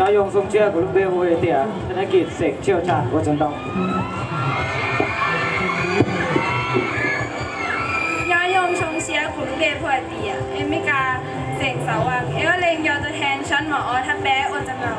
นายงทรงเชื่อกุลเบลเวเตียธนกิจเสกเชี่ยวชาญวัชนตองยอยงทรงเชียร์กุลเบลพอเตียเอเมกาเสกสาวังเอลเลงยอตัวแทนชั้นหมออทับแบอโอจังเงา